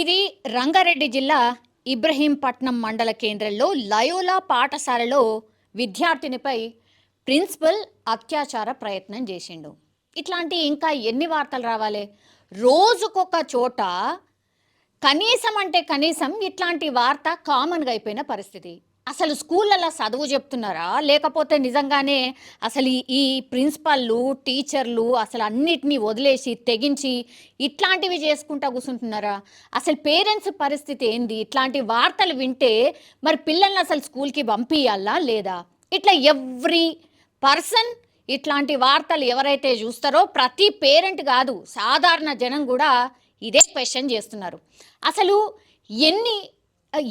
ఇది రంగారెడ్డి జిల్లా ఇబ్రహీంపట్నం మండల కేంద్రంలో లయోలా పాఠశాలలో విద్యార్థినిపై ప్రిన్సిపల్ అత్యాచార ప్రయత్నం చేసిండు. ఇట్లాంటి ఇంకా ఎన్ని వార్తలు రావాలి? రోజుకొక చోట కనీసం అంటే కనీసం ఇట్లాంటి వార్త కామన్గా అయిపోయిన పరిస్థితి. అసలు స్కూళ్ళల్లో చదువు చెప్తున్నారా? లేకపోతే నిజంగానే అసలు ఈ- ప్రిన్సిపాళ్ళు ప్రిన్సిపాల్లు టీచర్లు అసలు అన్నిటినీ వదిలేసి తెగించి ఇట్లాంటివి చేసుకుంటా కూర్చుంటున్నారా అసలు పేరెంట్స్ పరిస్థితి ఏంది? ఇట్లాంటి వార్తలు వింటే మరి పిల్లల్ని అసలు స్కూల్కి పంపించాలా లేదా? ఇట్లా ఎవ్రీ పర్సన్ ఇట్లాంటి వార్తలు ఎవరైతే చూస్తారో ప్రతి పేరెంట్ కాదు సాధారణ జనం కూడా ఇదే క్వశ్చన్ చేస్తున్నారు. అసలు ఎన్ని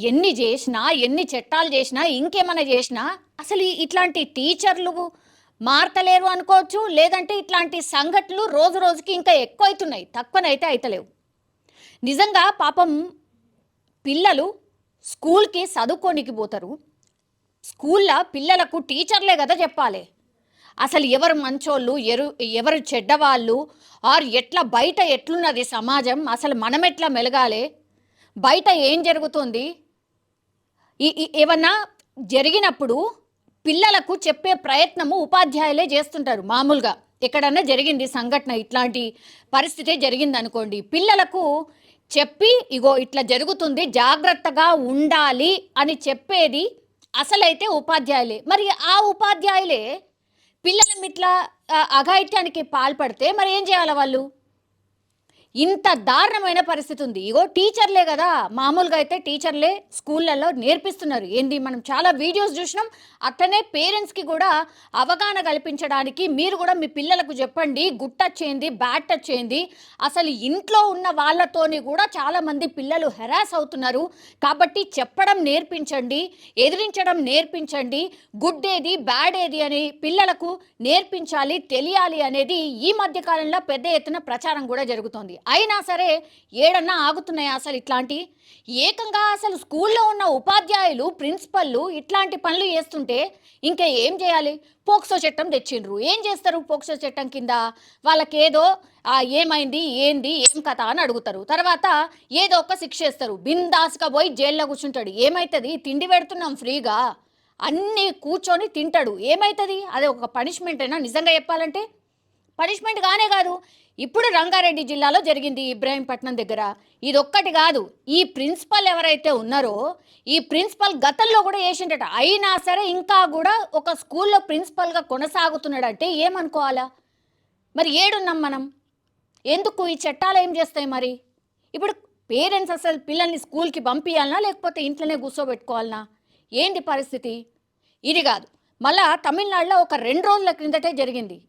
ఎన్ని చేసినా ఎన్ని చట్టాలు చేసినా ఇంకేమైనా చేసినా అసలు ఇట్లాంటి టీచర్లు మారతలేరు అనుకోవచ్చు లేదంటే ఇట్లాంటి సంఘటనలు రోజు రోజుకి ఇంకా ఎక్కువ అవుతున్నాయి తక్కువనైతే అయితలేవు. నిజంగా పాపం పిల్లలు స్కూల్కి చదువుకోనికి పోతారు. స్కూల్లో పిల్లలకు టీచర్లే కదా చెప్పాలి. అసలు ఎవరు మంచోళ్ళు ఎరు ఎవరు చెడ్డవాళ్ళు ఆర్ ఎట్లా బయట ఎట్లున్నది సమాజం అసలు మనం ఎట్లా మెలగాలి? బయట ఏం జరుగుతుంది? ఏమన్నా జరిగినప్పుడు పిల్లలకు చెప్పే ప్రయత్నము ఉపాధ్యాయులే చేస్తుంటారు మామూలుగా. ఎక్కడన్నా జరిగింది సంఘటన ఇట్లాంటి పరిస్థితి జరిగింది అనుకోండి పిల్లలకు చెప్పి ఇగో ఇట్లా జరుగుతుంది జాగ్రత్తగా ఉండాలి అని చెప్పేది అసలైతే ఉపాధ్యాయులే. మరి ఆ ఉపాధ్యాయులే పిల్లల ఇట్లా అఘాయిత్యానికి పాల్పడితే మరి ఏం చేయాలి వాళ్ళు? ఇంత దారుణమైన పరిస్థితి ఉంది. ఇగో టీచర్లే కదా మామూలుగా అయితే టీచర్లే స్కూళ్ళల్లో నేర్పిస్తున్నారు. ఏంది మనం చాలా వీడియోస్ చూసినాం. అట్లనే పేరెంట్స్కి కూడా అవగాహన కల్పించడానికి మీరు కూడా మీ పిల్లలకు చెప్పండి. గుడ్ టచ్ చేయండి బ్యాడ్ టచ్ చేయండి అసలు ఇంట్లో ఉన్న వాళ్ళతోని కూడా చాలామంది పిల్లలు హెరాస్ అవుతున్నారు. కాబట్టి చెప్పడం నేర్పించండి ఎదిరించడం నేర్పించండి. గుడ్ ఏది బ్యాడ్ ఏది అని పిల్లలకు నేర్పించాలి తెలియాలి అనేది ఈ మధ్య కాలంలో పెద్ద ఎత్తున ప్రచారం కూడా జరుగుతోంది. అయినా సరే ఏడన్నా ఆగుతున్నాయి అసలు ఇట్లాంటి? ఏకంగా అసలు స్కూల్లో ఉన్న ఉపాధ్యాయులు ప్రిన్సిపల్లు ఇట్లాంటి పనులు చేస్తుంటే ఇంకా ఏం చేయాలి? పోక్సో చట్టం తెచ్చిండ్రు. ఏం చేస్తారు పోక్సో చట్టం కింద? వాళ్ళకేదో ఏమైంది? ఏంది? ఏం కథ? అని అడుగుతారు. తర్వాత ఏదో ఒక శిక్ష వేస్తారు. బిందాస్గా పోయి జైల్లో కూర్చుంటాడు. ఏమవుతుంది తిండి పెడుతున్నాం ఫ్రీగా. అన్నీ కూర్చొని తింటాడు. ఏమవుతుంది అది ఒక పనిష్మెంట్ అయినా నిజంగా చెప్పాలంటే? పనిష్మెంట్ కానే కాదు. ఇప్పుడు రంగారెడ్డి జిల్లాలో జరిగింది ఇబ్రాహీంపట్నం దగ్గర. ఇదొక్కటి కాదు. ఈ ప్రిన్సిపల్ ఎవరైతే ఉన్నారో ఈ ప్రిన్సిపల్ గతంలో కూడా వేసిండట అయినా సరే ఇంకా కూడా ఒక స్కూల్లో ప్రిన్సిపల్గా కొనసాగుతున్నాడంటే ఏమనుకోవాలా? మరి ఏడున్నాం మనం? ఎందుకు ఈ చట్టాలు ఏం చేస్తాయి మరి? ఇప్పుడు పేరెంట్స్ అసలు పిల్లల్ని స్కూల్కి పంపించాలనా లేకపోతే ఇంట్లోనే కూర్చోబెట్టుకోవాలనా? ఏంటి పరిస్థితి? ఇది కాదు. మళ్ళా తమిళనాడులో ఒక రెండు రోజుల క్రిందటే జరిగింది.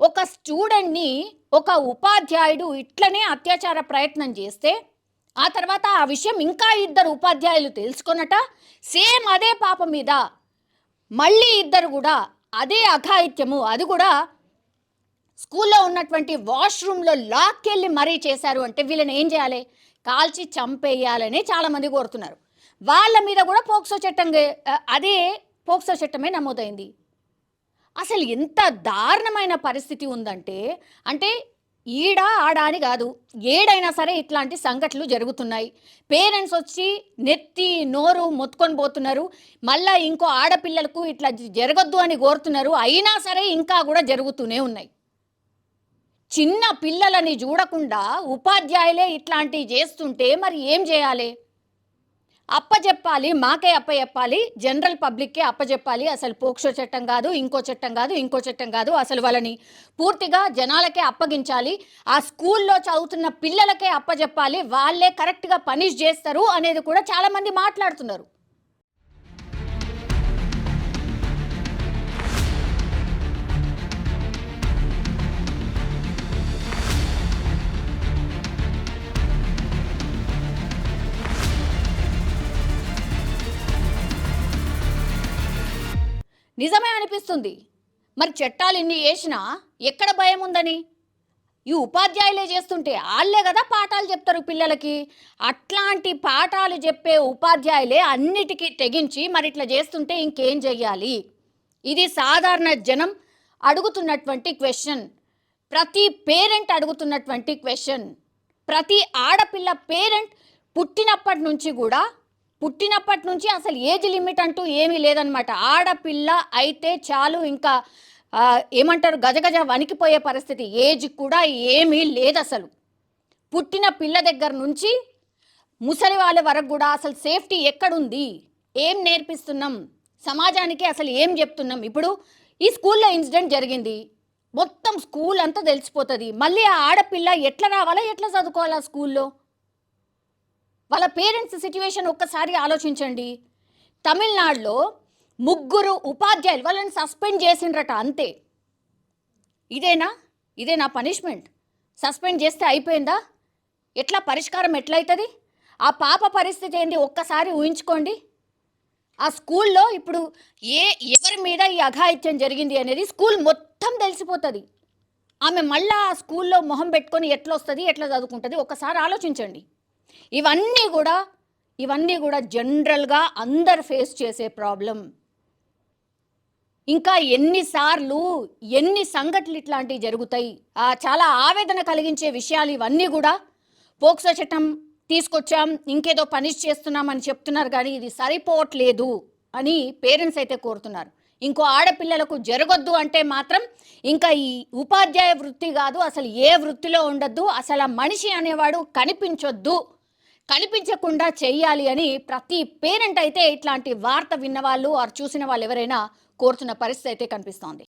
ఒక స్టూడెంట్ని ఒక ఉపాధ్యాయుడు ఇట్లనే అత్యాచార ప్రయత్నం చేస్తే ఆ తర్వాత ఆ విషయం ఇంకా ఇద్దరు ఉపాధ్యాయులు తెలుసుకొనట సేమ్ అదే పాప మీద మళ్ళీ ఇద్దరు కూడా అదే అఘాయిత్యము. అది కూడా స్కూల్లో ఉన్నటువంటి వాష్రూమ్లో లాక్కెళ్ళి మరీ చేశారు అంటే వీళ్ళని ఏం చేయాలి? కాల్చి చంపేయాలని చాలామంది కోరుతున్నారు. వాళ్ళ మీద కూడా పోక్సో చట్టం అదే పోక్సో చట్టమే నమోదైంది. అసలు ఎంత దారుణమైన పరిస్థితి ఉందంటే అంటే ఈడ ఆడ అని కాదు ఏడైనా సరే ఇట్లాంటి సంఘటనలు జరుగుతున్నాయి. పేరెంట్స్ వచ్చి నెత్తి నోరు మొత్తుకొని పోతున్నారు. మళ్ళా ఇంకో ఆడపిల్లలకు ఇట్లా జరగద్దు అని కోరుతున్నారు. అయినా సరే ఇంకా కూడా జరుగుతూనే ఉన్నాయి. చిన్న పిల్లలని చూడకుండా ఉపాధ్యాయులే ఇట్లాంటివి చేస్తుంటే మరి ఏం చేయాలి? అప్పచెప్పాలి మాకే అప్పచెప్పాలి జనరల్ పబ్లిక్కే అప్పచెప్పాలి అసలు పోక్సో చట్టం కాదు ఇంకో చట్టం కాదు ఇంకో చట్టం కాదు. అసలు వాళ్ళని పూర్తిగా జనాలకే అప్పగించాలి. ఆ స్కూల్లో చదువుతున్న పిల్లలకే అప్పచెప్పాలి వాళ్ళే కరెక్ట్గా పనిష్ చేస్తారు అనేది కూడా చాలామంది మాట్లాడుతున్నారు. నిజమే అనిపిస్తుంది. మరి చట్టాలు ఇన్ని వేసినా ఎక్కడ భయం ఉందని ఈ ఉపాధ్యాయులే చేస్తుంటే వాళ్ళే కదా పాఠాలు చెప్తారు పిల్లలకి. అట్లాంటి పాఠాలు చెప్పే ఉపాధ్యాయులే అన్నిటికీ తెగించి మరి ఇట్లా చేస్తుంటే ఇంకేం చెయ్యాలి? ఇది సాధారణ జనం అడుగుతున్నటువంటి క్వశ్చన్. ప్రతి పేరెంట్ అడుగుతున్నటువంటి క్వశ్చన్. ప్రతి ఆడపిల్ల పేరెంట్ పుట్టినప్పటి నుంచి కూడా పుట్టినప్పటి నుంచి అసలు ఏజ్ లిమిట్ అంటూ ఏమీ లేదనమాట ఆడపిల్ల అయితే చాలు ఇంకా ఏమంటారు గజగజ వణికిపోయే పరిస్థితి. ఏజ్ కూడా ఏమీ లేదు అసలు పుట్టిన పిల్ల దగ్గర నుంచి ముసలి వాళ్ళ వరకు కూడా అసలు సేఫ్టీ ఎక్కడుంది? ఏం నేర్పిస్తున్నాం? సమాజానికి అసలు ఏం చెప్తున్నాం? ఇప్పుడు ఈ స్కూల్లో ఇన్సిడెంట్ జరిగింది. మొత్తం స్కూల్ అంతా తెలిసిపోతుంది. మళ్ళీ ఆ ఆడపిల్ల ఎట్లా రావాలా ఎట్లా చదువుకోవాలా స్కూల్లో? వాళ్ళ పేరెంట్స్ సిచ్యువేషన్ ఒక్కసారి ఆలోచించండి. తమిళనాడులో ముగ్గురు ఉపాధ్యాయులు వాళ్ళని సస్పెండ్ చేసిండ్రట అంతే. ఇదేనా? ఇదేనా పనిష్మెంట్ సస్పెండ్ చేస్తే అయిపోయిందా? ఎట్లా? పరిష్కారం ఎట్లయితుంది? ఆ పాప పరిస్థితి ఏంది ఒక్కసారి ఊహించుకోండి. ఆ స్కూల్లో ఇప్పుడు ఏ ఎవరి మీద ఈ అఘాయిత్యం జరిగింది అనేది స్కూల్ మొత్తం తెలిసిపోతుంది. ఆమె మళ్ళీ ఆ స్కూల్లో మొహం పెట్టుకొని ఎట్లా వస్తుంది ఎట్లా చదువుకుంటుంది? ఒక్కసారి ఆలోచించండి. ఇవన్నీ కూడా ఇవన్నీ కూడా జనరల్గా అందరు ఫేస్ చేసే ప్రాబ్లం. ఇంకా ఎన్నిసార్లు ఎన్ని సంఘటనలు ఇట్లాంటివి జరుగుతాయి ఆ, చాలా ఆవేదన కలిగించే విషయాలు ఇవన్నీ కూడా పోక్సో చట్టం తీసుకొచ్చాం ఇంకేదో పనిష్ చేస్తున్నామని చెప్తున్నారు కానీ ఇది సరిపోవట్లేదు అని పేరెంట్స్ అయితే కోరుతున్నారు. ఇంకో ఆడపిల్లలకు జరగొద్దు అంటే మాత్రం ఇంకా ఈ ఉపాధ్యాయ వృత్తి కాదు అసలు ఏ వృత్తిలో ఉండొద్దు అసలు ఆ మనిషి అనేవాడు కనిపించొద్దు కనిపించకుండా చేయాలి అని ప్రతి పేరెంట్ అయితే ఇట్లాంటి వార్త విన్నవాళ్ళు ఆరు చూసిన వాళ్ళు ఎవరైనా కోరుతున్న పరిస్థితి అయితే కనిపిస్తోంది.